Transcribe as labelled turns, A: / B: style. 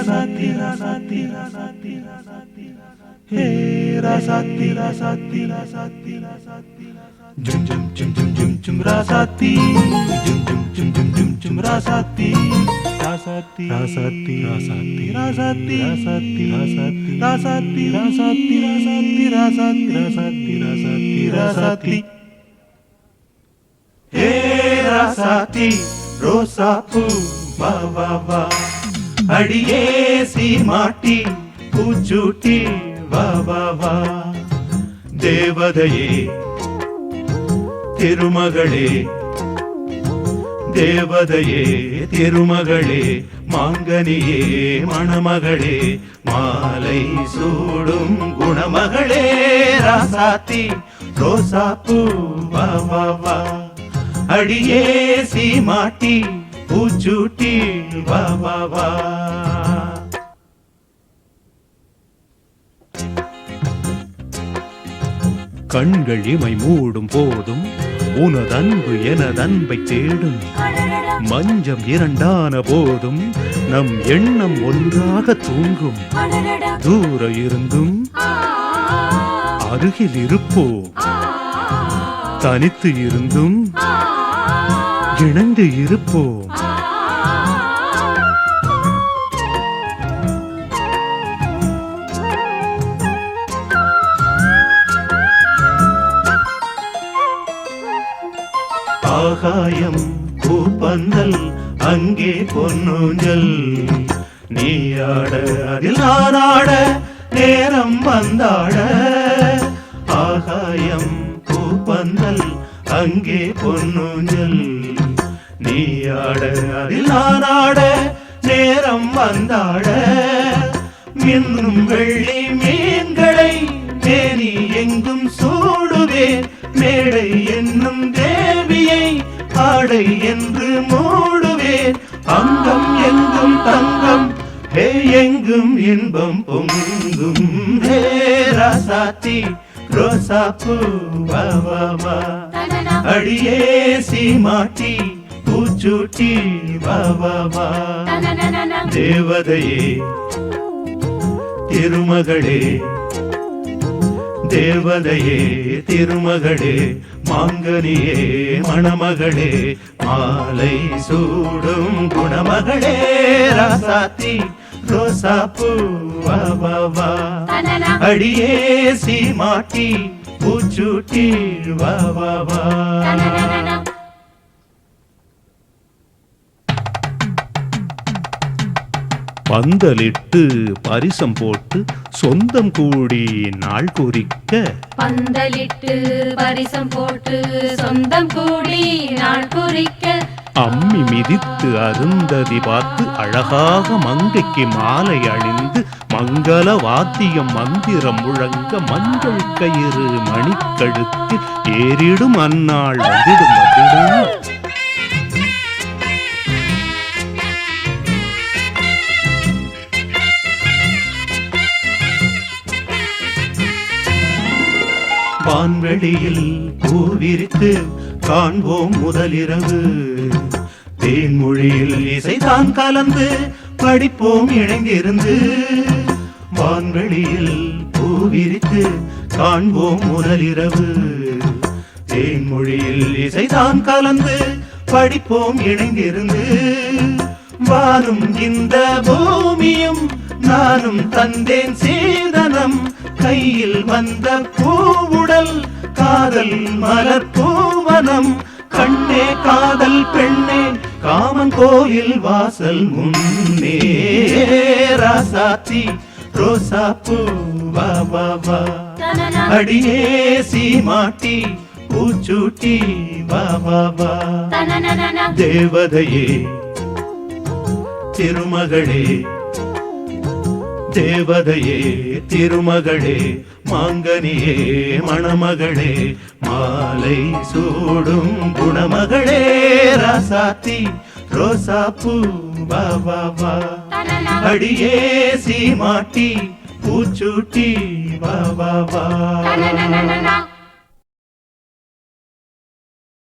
A: ராசாத்தி ராசாத்தி ராசாத்தி ராசாத்தி ஹே ராசாத்தி ராசாத்தி ராசாத்தி ராசாத்தி ஜும் ஜும் ஜும் ஜும் ஜும் ஜும் ராசாத்தி ஜும் ஜும் ஜும் ஜும் ஜும் ஜும் ராசாத்தி ராசாத்தி ராசாத்தி ராசாத்தி ராசாத்தி ராசாத்தி ராசாத்தி ராசாத்தி ராசாத்தி ராசாத்தி ராசாத்தி ராசாத்தி ராசாத்தி ராசாத்தி ஹே ராசாத்தி ரோசா பூ வா வா வா அடியே சீமாட்டி பூச்சூட்டி வா வா வா. தேவதையே திருமகளே. தேவதையே திருமகளே மாங்கனியே மணமகளே. மாலை சூடும் குணமகளே ராசாத்தி ரோசாப்பூ வா வா வா. அடியே சீமாட்டி பூச்சூட்டி வா வா வா. கண்கள் இமை மூடும் போதும் உனதன்பு எனதன்பை தேடும். மஞ்சம் இரண்டான போதும் நம் எண்ணம் ஒன்றாக தூங்கும். தூர இருந்தும் அருகில் இருப்போம். தனித்து இருந்தும் இணைந்து இருப்போம். ஆகாயம் பூப்பந்தல் அங்கே பொன்னூஞ்சல். நீயாட அதில் நானாட நேரம் வந்தாட. ஆகாயம் பூப்பந்தல் அங்கே பொன்னூஞ்சல். நீயாட அதில் நானாட நேரம் வந்தாட. மின்னும் வெள்ளி மீன்களை தேனி எங்கும் சூடுவே மேடை என்னும் தங்கம். ஹே எங்கும் இன்பம் பொங்கும். ஹே ராசாத்தி ரோசா பூ வா அடியே சீமாட்டி பூச்சூட்டி வா வா வா. தேவதையே திருமகளே தேவதையே திருமகளே மாங்கனியே மணமகளே மாலை சூடும் குணமகளே ராசாத்தி ரோசா பூ வா வா வா. அடியே சீமாட்டி பூச்சூட்டி வா வா வா. பந்தலிட்டு பரிசம் போட்டு சொந்தம் கூடி நாள் குறிக்க.
B: பந்தலிட்டு பரிசம் போட்டு சொந்தம் கூடி நாள் குறிக்க.
A: அம்மி மிதித்து அருந்ததி பார்த்து அழகாக மங்கைக்கு மாலை அணிந்து மங்கள வாத்தியம் மந்திரம் முழங்க மஞ்சள் கயிறு மணிக்கழுத்து ஏறிடும் அந்நாள் வந்திடும் வந்திடும் வான்வெளியில் பூவிரித்து காண்போம் முதலிரவு. தேன்மொழியில் இசைதான் கலந்து படிப்போம் இணைந்திருந்து. வான்வெளியில் பூவிரித்து காண்போம் முதலிரவு. தேன்மொழியில் இசைதான் கலந்து படிப்போம் இணைந்திருந்து. வானும் இந்த பூமியும் நானும் தந்தேன் சீதனம். கையில் வந்த பூவுடல் காதல் மலர் பூவனம். கண்ணே காதல் பெண்ணே காமன் கோயில் வாசல் முன்னே. ராசாத்தி ரோசா பூ வா வா வா. அடியே சீமாட்டி பூச்சூட்டி வா வா வா. தேவதையே திருமகளே தேவதையே திருமகளே மாங்கனியே மணமகளே மாலை சூடும் குணமகளே ராசாத்தி ரோசா பூ வா வா வா அடியே சீமாட்டி பூச்சூட்டி வா வா வா